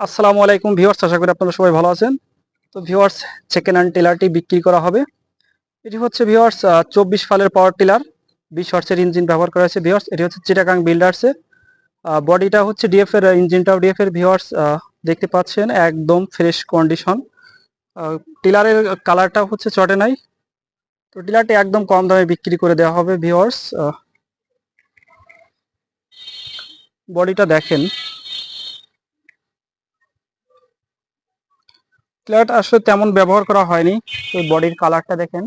আসসালামু আলাইকুম ভিউয়ার্স, আশা করি আপনারা সবাই ভালো আছেন। তো ভিউয়ার্স সেকেন্ড হ্যান্ড টিলারটি বিক্রি করা হবে। এটি হচ্ছে ভিউয়ার্স চব্বিশ ফালের পাওয়ার টিলার বিশ হর্সের ইঞ্জিন ব্যবহার করা হয়েছে। ভিওয়ার্স এটি হচ্ছে চিটাকাং বিল্ডার্সের বডিটা হচ্ছে ডিএফ এর ইঞ্জিনটাও ডিএফ এর। ভিউয়ার্স দেখতে পাচ্ছেন, একদম ফ্রেশ কন্ডিশন টিলারের কালারটা হচ্ছে চটে নাই। তো টিলারটি একদম কম দামে বিক্রি করে দেওয়া হবে ভিওয়ার্স বডিটা দেখেন। টিলারটা আসলে তেমন ব্যবহার করা হয়নি। এই বডির কালারটা দেখেন।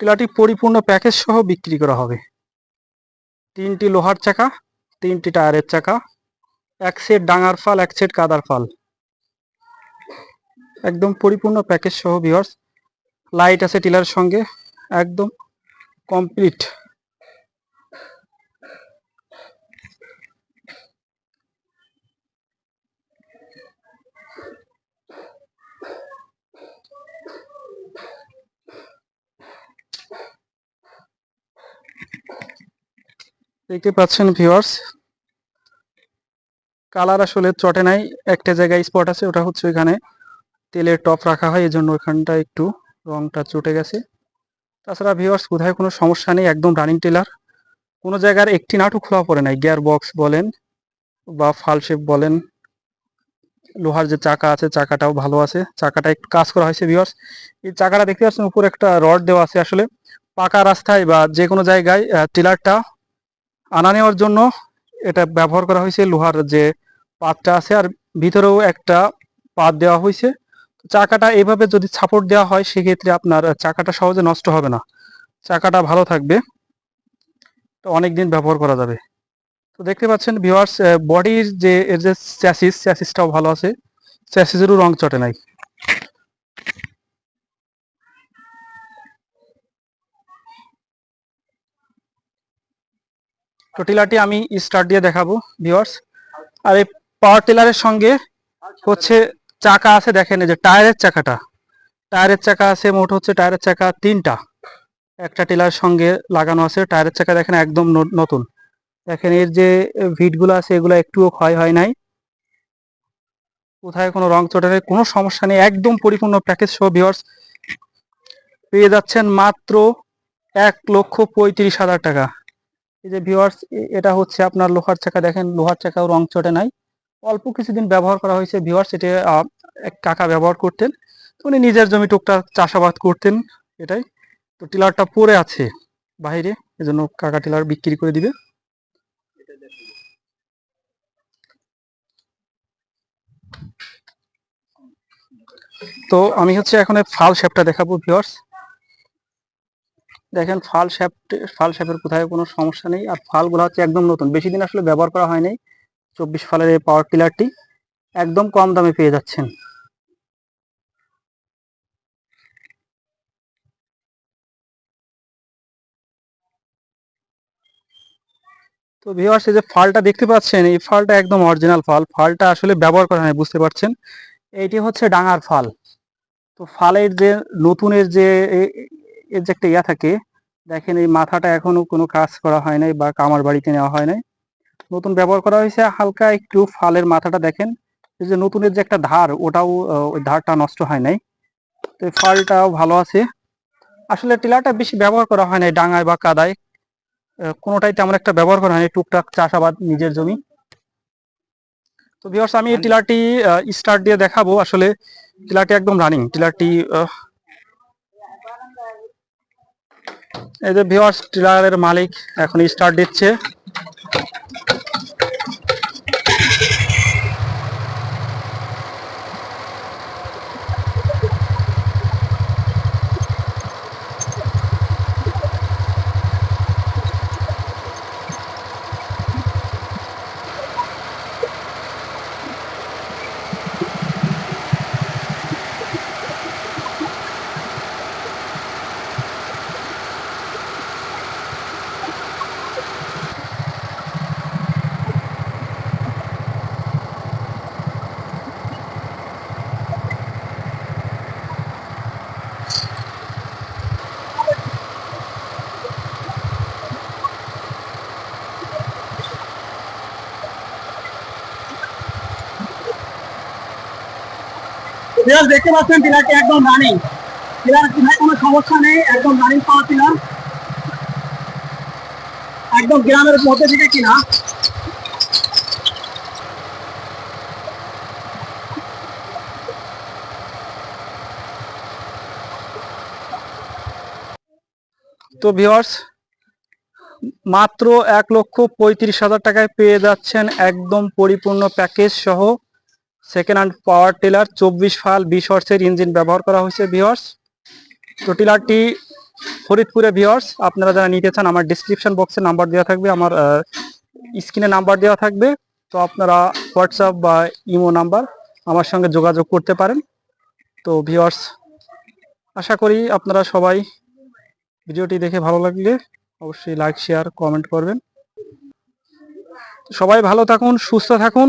টিলাটি পরিপূর্ণ প্যাকেজ সহ বিক্রি করা হবে। তিনটি লোহার চাকা, তিনটি টায়ারের চাকা, এক সেট ডাঙার ফাল, এক সেট কাদার ফাল। একদম পরিপূর্ণ প্যাকেজ সহ ভিওর্স লাইট আছে টিলার সঙ্গে, একদম কমপ্লিট দেখতে পাচ্ছেন ভিউয়ার্স কালার আসলে চটে নাই, একটা জায়গায় স্পট আছে, ওটা হচ্ছে ওইখানে। তেলের টপ রাখা হয় এই জন্য ওইখানটা একটু রংটা চটে গেছে। তাছাড়া ভিউয়ার্স কোথায় কোনো সমস্যা নেই, একদম রানিং টেলার কোনো জায়গার একটি নাটও খোলা পড়ে নাই গিয়ার বক্স বলেন বা ফাল শেপ বলেন। লোহার যে চাকা আছে, চাকাটাও ভালো আছে। চাকাটা একটু কাজ করা হয়েছে ভিউয়ার্স এই চাকাটা দেখতে পাচ্ছেন, উপরে একটা রড দেওয়া আছে আসলে। পাকা রাস্তায় বা যে কোনো জায়গায় টিলারটা আনা নেওয়ার জন্য এটা ব্যবহার করা হয়েছে। লোহার যে পাতটা আছে, আর ভিতরেও একটা পাত দেওয়া হয়েছে। চাকাটা এইভাবে যদি সাপোর্ট দেওয়া হয়, সেক্ষেত্রে আপনার চাকাটা সহজে নষ্ট হবে না। চাকাটা ভালো থাকবে। তো অনেক দিন ব্যবহার করা যাবে। তো দেখতে পাচ্ছেন ভিওয়ার্স বডির যে, এর যে চ্যাসিস চ্যাসিসটাও ভালো আছে। চ্যাসিসেরও রং চটে নাই। তো টিলারটি আমি স্টার্ট দিয়ে দেখাবো ভিওয়ার্স আর এই পাওয়ার টিলারের সঙ্গে হচ্ছে চাকা আছে, দেখেন এই যে টায়ারের চাকাটা। টায়ারের চাকা আছে, মোট হচ্ছে টায়ারের চাকা তিনটা। একটা টেলার সঙ্গে লাগানো আছে, টায়ারের চাকা দেখেন একদম নতুন। দেখেন এর যে ভিটগুলো আছে, এগুলো একটুও ক্ষয় হয় নাই। কোথায় কোনো রং চটে নেই, কোনো সমস্যা নেই, একদম পরিপূর্ণ প্যাকেজ সহ ভিওয়ার্স পেয়ে যাচ্ছেন মাত্র এক লক্ষ পঁয়ত্রিশ হাজার টাকা। এই যে ভিওয়ার্স এটা হচ্ছে আপনার লোহার চাকা, দেখেন লোহার চাকাও রং চটে নাই। অল্প কিছুদিন ব্যবহার করা হয়েছে। ভিওয়ার্স আহ, এক কাকা ব্যবহার করতেন। তো উনি নিজের জমি টুকটাক চাষাবাদ করতেন এটাই। তো টিলারটা পড়ে আছে বাইরে এজন্য কাকা টিলার বিক্রি করে দিবে। তো আমি হচ্ছে এখন ফাল শেপটা দেখাবো ভিউয়ার্স দেখেন ফাল শেপ ফাল শেপের কোথায় কোনো সমস্যা নেই। আর ফালগুলো হচ্ছে একদম নতুন। বেশি দিন আসলে ব্যবহার করা হয়নি চব্বিশ ফালের এই পাওয়ার টিলারটি একদম কম দামে পেয়ে যাচ্ছেন। তো ভিউয়ার্স এই যে ফালটা দেখতে পাচ্ছেন, এই ফালটা একদম অরিজিনাল ফাল। ফালটা আসলে ব্যবহার করা হয়, বুঝতে পারছেন? এইটি হচ্ছে ডাঙার ফাল। তো ফালের যে নতুনের যে এর যে একটা ইয়া থাকে, দেখেন এই মাথাটা এখনও কোনো কাজ করা হয় নাই বা কামার বাড়িতে নেওয়া হয় নাই। নতুন ব্যবহার করা হয়েছে। হালকা একটু ফালের মাথাটা দেখেন। এই যে নতুনের যে একটা ধার ওটাও ওই ধারটা নষ্ট হয় নাই। তো এই ফালটাও ভালো আছে। আসলে টিলারটা বেশি ব্যবহার করা হয় নাই ডাঙায় বা কাদায়। কোনোটাই তেমন একটা ব্যবহার করা হয়নি। টুকটাক চাষাবাদ নিজের জমি। তো ভিউয়ার্স আমি এই টিলারটি স্টার্ট দিয়ে দেখাবো। আসলে টিলারটি একদম রানিং টিলারটি এই যে ভিউয়ার্স টিলারের মালিক এখন স্টার্ট দিচ্ছে। টিলার দেখতে পাচ্ছেন টিলারটি একদম রানিং টিলার কোথায় কোনো সমস্যা নেই, একদম রানিং পাওয়া টিলার একদম গ্রামের মধ্যে থেকে কিনা। তো ভিওয়ার্স মাত্র এক লক্ষ পঁয়ত্রিশ হাজার টাকায় পেয়ে যাচ্ছেন একদম পরিপূর্ণ প্যাকেজ সহ সেকেন্ড হ্যান্ড পাওয়ার টিলার চব্বিশ ফাল বিশ হর্সের ইঞ্জিন ব্যবহার করা হয়েছে ভিওয়ার্স তো টিলারটি ফরিদপুরে ভিওয়ার্স আপনারা যারা নিতে চান, আমার ডিসক্রিপশন বক্সে নাম্বার দেওয়া থাকবে, আমার স্ক্রিনে নাম্বার দেওয়া থাকবে। তো আপনারা হোয়াটসঅ্যাপ বা ইমো নাম্বার আমার সঙ্গে যোগাযোগ করতে পারেন। তো ভিওয়ার্স আশা করি আপনারা সবাই ভিডিওটি দেখে ভালো লাগলে অবশ্যই লাইক শেয়ার কমেন্ট করবেন। সবাই ভালো থাকুন, সুস্থ থাকুন।